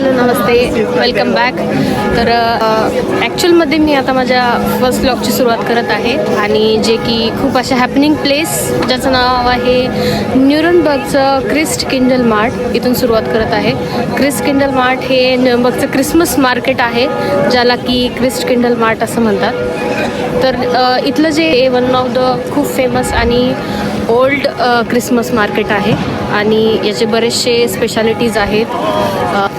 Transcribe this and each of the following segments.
Hello नमस्ते. Welcome back तर ॲक्च्युअलमध्ये मी आता माझ्या फर्स्ट ब्लॉगची सुरुवात करत आहे आणि जे की खूप अशा हॅपनिंग प्लेस ज्याचं नाव आहे न्यूरनबर्गचं क्रिस्ट किंडल मार्ट इथून सुरुवात करत आहे. क्रिस्ट किंडल मार्ट हे न्यूरनबर्गचं क्रिसमस मार्केट आहे ज्याला की क्रिस्ट किंडल मार्ट असं म्हणतात. तर इथलं जे वन ऑफ द खूप फेमस आणि ओल्ड क्रिसमस मार्केट आहे आणि याचे बरेचसे स्पेशालिटीज आहेत.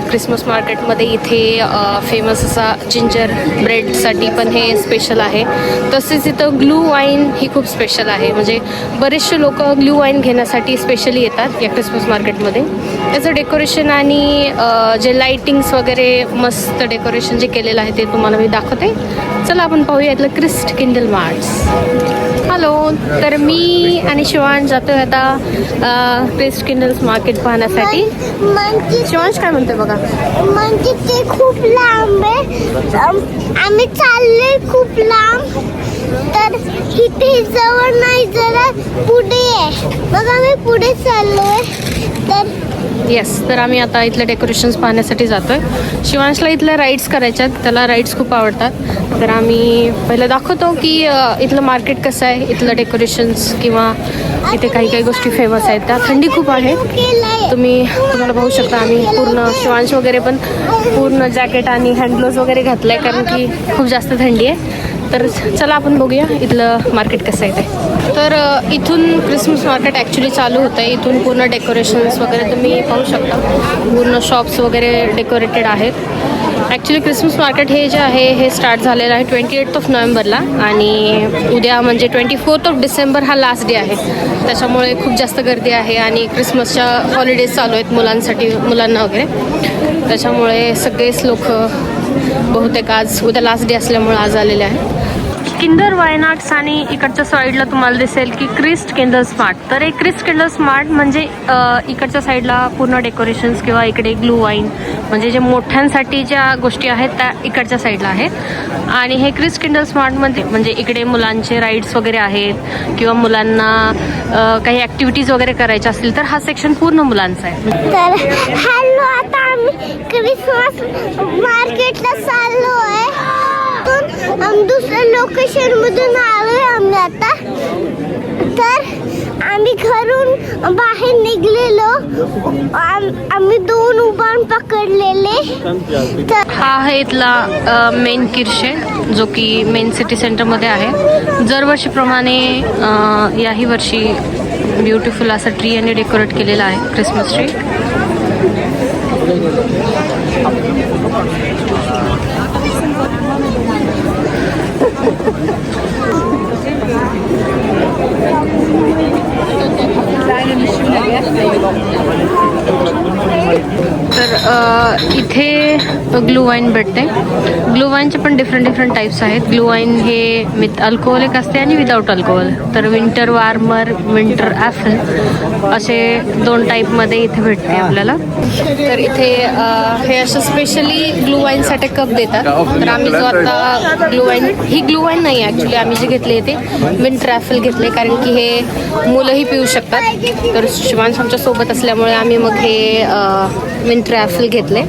क्रिसमस मार्केटमध्ये इथे फेमस असा जिंजर ब्रेडसाठी पण हे स्पेशल आहे. तसेच इथं ग्लू वाईन ही खूप स्पेशल आहे. म्हणजे बरेचसे लोक ग्लू वाईन घेण्यासाठी स्पेशली येतात या क्रिसमस मार्केटमध्ये त्याचं डेकोरेशन आणि जे लाईटिंग्स वगैरे मस्त डेकोरेशन जे केलेलं आहे ते तुम्हाला मी दाखवते. चला आपण पाहूया इथलं क्रिस्ट किंडल मार्ट्स. हॅलो तर मी आणि शिवांश जातोय आता क्रिस्ट किंडल्स मार्केट पाहण्यासाठी. शिवांश काय म्हणतोय बघा? म्हणजे ते खूप लांब आहे. आम्ही चाललोय खूप लांब. तर इथे जवळ नाही जरा पुढे मग आम्ही पुढे चाललोय. तर येस तर आम्ही आता इथले डेकोरेशन्स पाहण्यासाठी जातोय. शिवांशला इथल्या राईड्स करायच्या आहेत. त्याला राईड्स खूप आवडतात. तर आम्ही पहिलं दाखवतो की इथलं मार्केट कसं आहे इथलं डेकोरेशन्स किंवा इथे काही काही गोष्टी फेमस आहेत. त्या थंडी खूप आहे. तुम्ही तुम्हाला पाहू शकता आम्ही पूर्ण शिवांश वगैरे पण पूर्ण जॅकेट आणि हँडग्लोज वगैरे घातलं आहे कारण की खूप जास्त थंडी आहे. तर चला आपण बघूया इथलं मार्केट कसं आहे ते. तर इथून क्रिसमस मार्केट ॲक्च्युली चालू होतं आहे इथून पूर्ण डेकोरेशन्स वगैरे तुम्ही पाहू शकता. पूर्ण शॉप्स वगैरे डेकोरेटेड आहेत. ॲक्च्युली क्रिसमस मार्केट हे जे आहे हे स्टार्ट झालेलं आहे ट्वेंटी एट ऑफ नोव्हेंबरला आणि उद्या म्हणजे ट्वेंटी फोर्थ ऑफ डिसेंबर हा लास्ट डे आहे. त्याच्यामुळे खूप जास्त गर्दी आहे आणि क्रिसमसच्या हॉलिडेज चालू आहेत मुलांसाठी मुलांना वगैरे. त्याच्यामुळे सगळेच लोक बहुतेक आज उद्या लास्ट डे असल्यामुळे आज आलेले आहेत. किंदर वायनाट्स आणि इकडच्या साईडला तुम्हाला दिसेल की क्रिस्ट किंडर स्मार्ट तर हे क्रिस्ट किंडर स्मार्ट म्हणजे इकडच्या साईडला पूर्ण डेकोरेशन्स किंवा इकडे ग्लू वाईन म्हणजे जे मोठ्यांसाठी ज्या गोष्टी आहेत त्या इकडच्या साईडला आहेत. आणि हे क्रिस्ट किंडर स्मार्टमध्ये म्हणजे इकडे मुलांचे राईड्स वगैरे आहेत किंवा मुलांना काही ॲक्टिव्हिटीज वगैरे करायच्या असतील तर हा सेक्शन पूर्ण मुलांचा आहे. क्रिसमस मार्केटला चाललो आहे दुसऱ्या लोकेशन मधून आलोय आम्ही आता. तर आम्ही घरून बाहेर निघलेलो. आम- आम्ही दोन उभान पकडलेले. तर हा आहे इथला मेन किरशे जो की मेन सिटी सेंटरमध्ये आहे. दरवर्षीप्रमाणे याही वर्षी ब्युटिफुल असा ट्री याने डेकोरेट केलेला आहे क्रिसमस ट्री いい。इथे ग्लू वाईन भेटते. ग्लू वाईनचे पण डिफरंट डिफरंट टाईप्स आहेत. ग्लू वाईन हे विथ अल्कोहोलिक असते आणि विदाऊट अल्कोहोल तर विंटर वार्मर विंटर ॲफल असे दोन टाईपमध्ये इथे भेटते आपल्याला. तर इथे हे असं स्पेशली ग्लू वाईनसाठी कप देतात. तर आम्ही जो आता ग्लू वाईन ही ग्लू वाईन नाही ॲक्च्युली आम्ही जे घेतले ते. विंटर ॲफल घेतले कारण की हे मुलंही पिऊ शकतात. तर शिवांश आमच्यासोबत असल्यामुळे आम्ही मग हे मी ट्रॅफल घेतले.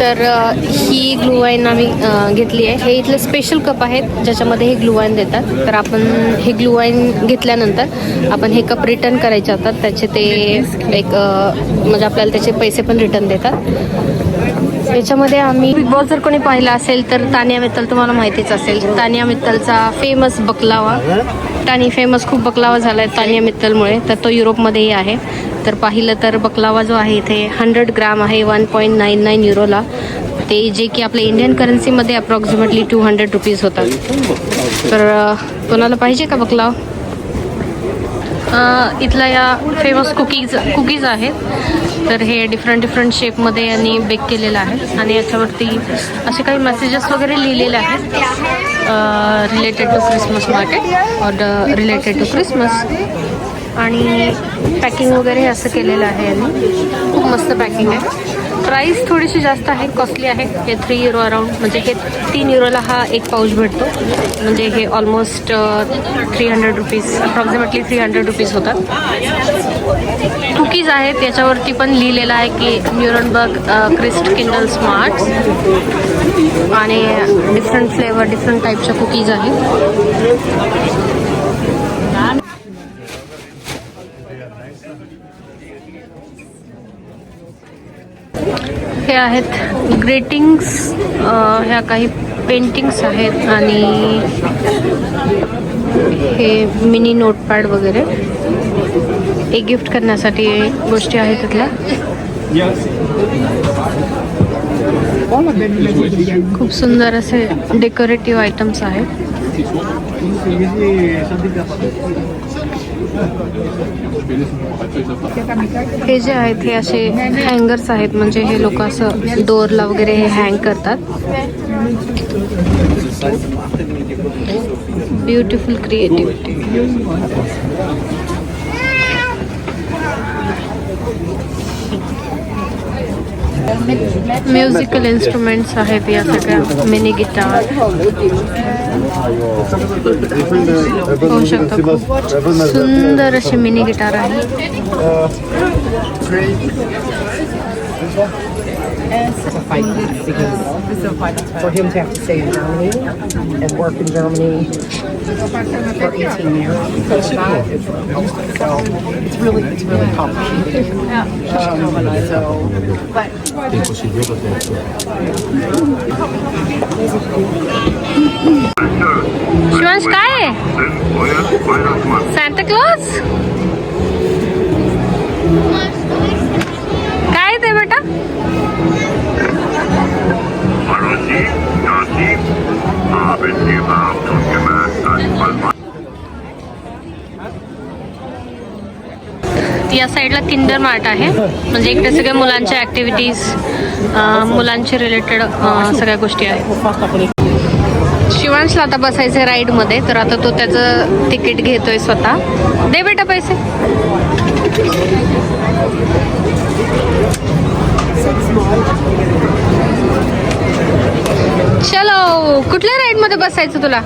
तर ही ग्लू वाईन आम्ही घेतली आहे. हे इथले स्पेशल कप आहेत ज्याच्यामध्ये हे ग्लू वाईन देतात. तर आपण हे ग्लू वाईन घेतल्यानंतर आपण हे कप रिटर्न करायचे होतात. त्याचे ते एक म्हणजे आपल्याला त्याचे पैसे पण रिटर्न देतात. याच्यामध्ये आम्ही बिग बॉस जर कोणी पाहिला असेल तर तानिया मित्तल तुम्हाला माहितीच असेल. तानिया मित्तलचा फेमस बकलावा. आणि फेमस खूप बकलावा झाला आहे तानिया मित्तलमुळे. तर तो युरोपमध्येही आहे. तर पाहिलं तर बकलावा जो आहे इथे हंड्रेड ग्राम आहे वन पॉईंट नाईन नाईन युरोला ते जे की आपल्या इंडियन करन्सीमध्ये अप्रॉक्सिमेटली टू हंड्रेड रुपीज होतात. तर कोणाला पाहिजे का बकलाव? इथल्या या फेमस कुकीज कुकीज आहेत. तर हे डिफरंट डिफरंट शेपमध्ये यांनी बेक केलेलं आहे. आणि याच्यावरती असे काही मेसेजेस वगैरे लिहिलेले आहेत. Related to Christmas market or related to Christmas आणि पॅकिंग वगैरे हे असं केलेलं आहे यांनी. खूप मस्त पॅकिंग आहे. प्राईस थोडीशी जास्त आहे कॉस्टली आहे. हे थ्री युरो अराउंड म्हणजे हे तीन युरोला हा एक पाऊच भेटतो. म्हणजे हे almost three hundred rupees approximately three hundred rupees होतात. कुकीज आहेत याच्यावरती पण लिहिलेलं आहे की न्यूरनबर्ग क्रिस्ट किंडल स्मार्ट आणि डिफरंट फ्लेवर डिफरंट टाईपच्या कुकीज आहेत. हे आहेत ग्रेटिंग्स ह्या काही पेंटिंग्स आहेत आणि हे मिनी नोटपॅड वगैरे. एक गिफ्ट करण्यासाठी गोष्टी आहेत तिथल्या. खूप सुंदर असे डेकोरेटिव्ह आयटम्स आहेत. हे जे आहेत हे असे हँगर्स आहेत म्हणजे हे लोक असं डोरला वगैरे हे हँग करतात. ब्युटिफुल क्रिएटिव्हिटी म्युझिकल इन्स्ट्रुमेंट्स आहेत या सगळ्या. मिनी गिटार होऊ शकता खूप सुंदर असे मिनी गिटार आहे. Because for him to have to stay in Germany and work in Germany for 18 years. So it's not it's really, it's really complicated. Um, so, but. Shivansh, Santa Claus? या साईडला Kinder mart आहे. म्हणजे इकडे सगळ्या मुलांच्या activities मुलांचे related सगळ्या गोष्टी आहेत. शिवांशला आता बसायचं आहे राईडमध्ये तर आता तो त्याचं तिकीट घेतोय स्वतः. दे बेटा पैसे. चलो कुठल्या राईडमध्ये बसायचं तुला?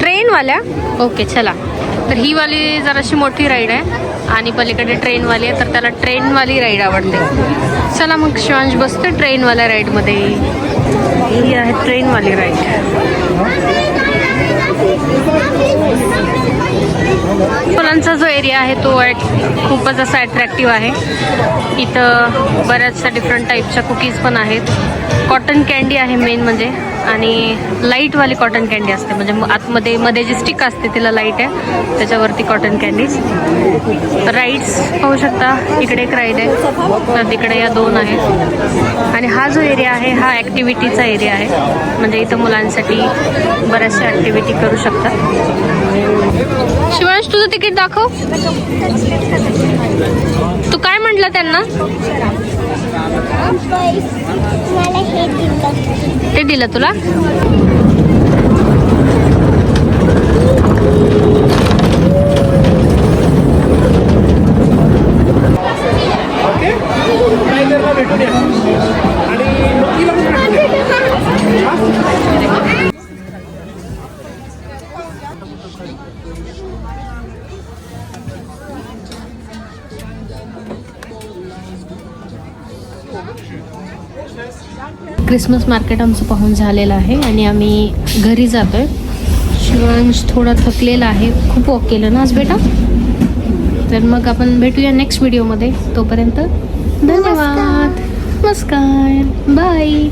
ट्रेनवाल्या ओके चला. तर ही वाली जराशी मोठी राईड आहे. आणि पलीकडे ट्रेनवाली आहे तर त्याला ट्रेनवाली राईड आवडते. चला मग शिवांश बसते ट्रेनवाल्या राईडमध्ये ही आहे ट्रेनवाली राईड मुलांचा जो एरिया आहे तो खूपच असा अट्रॅक्टिव्ह आहे. इथं बऱ्याचशा डिफरंट टाईपच्या कुकीज पण आहेत. कॉटन कॅन्डी आहे मेन म्हणजे. आणि लाईटवाली कॉटन कॅन्डी असते. म्हणजे म- आतमध्ये मध्ये जी स्टिक असते तिला लाइट आहे. त्याच्यावरती कॉटन कॅन्डीज राईड्स पाहू शकता. इकडे एक राईड आहे. तर तिकडे या दोन आहेत. आणि हा जो एरिया आहे हा ॲक्टिव्हिटीचा एरिया आहे. म्हणजे इथं मुलांसाठी बऱ्याचशा ॲक्टिव्हिटी करू शकतात शिवांश तुझं तिकीट दाखव. तू काय म्हटलं त्यांना? हे ते दिलं तुला? क्रिसमस मार्केट आमचं पाहून झालेलं आहे आणि आम्ही घरी जातोय. शिवांश थोडा थकलेला आहे. खूप वॉक केलं ना आज बेटा? तर मग आपण भेटूया नेक्स्ट व्हिडिओमध्ये तोपर्यंत धन्यवाद. नमस्कार. बाय